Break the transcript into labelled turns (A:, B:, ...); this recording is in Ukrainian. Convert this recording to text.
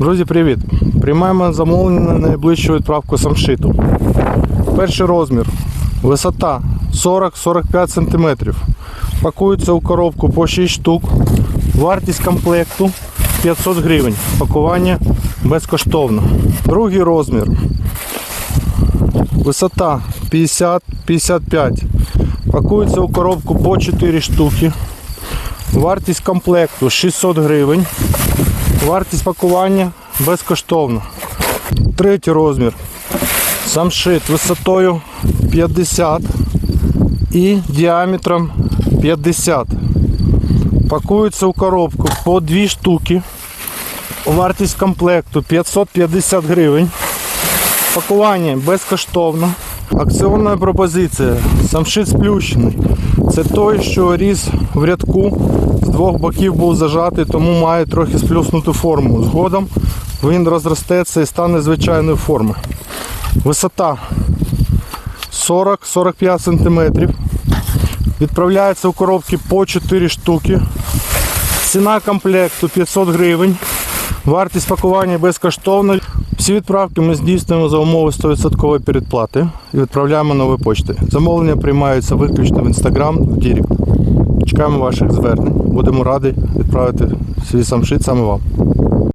A: Друзі, привіт! Приймаємо замовлення на найближчу відправку самшиту. Перший розмір. Висота 40-45 см. Пакується у коробку по 6 штук. Вартість комплекту 500 гривень. Пакування безкоштовно. Другий розмір. Висота 50-55. Пакується у коробку по 4 штуки. Вартість комплекту 600 гривень. Вартість пакування безкоштовно. Третій розмір. Самшит висотою 50 і діаметром 50. Пакується у коробку по 2 штуки. Вартість комплекту 550 гривень. Пакування безкоштовно. Акціонна пропозиція. Самшит сплющений. Це той, що ріс в рядку, з двох боків був зажатий, тому має трохи сплюснуту форму. Згодом він розростеться і стане звичайної форми. Висота 40-45 см. Відправляється у коробки по 4 штуки. Ціна комплекту 500 гривень. Вартість пакування безкоштовна. Всі відправки ми здійснюємо за умови 100% передплати і відправляємо нові почти. Замовлення приймаються виключно в інстаграм, в Дірект. Чекаємо ваших звернень. Будемо раді відправити свій самшит саме вам.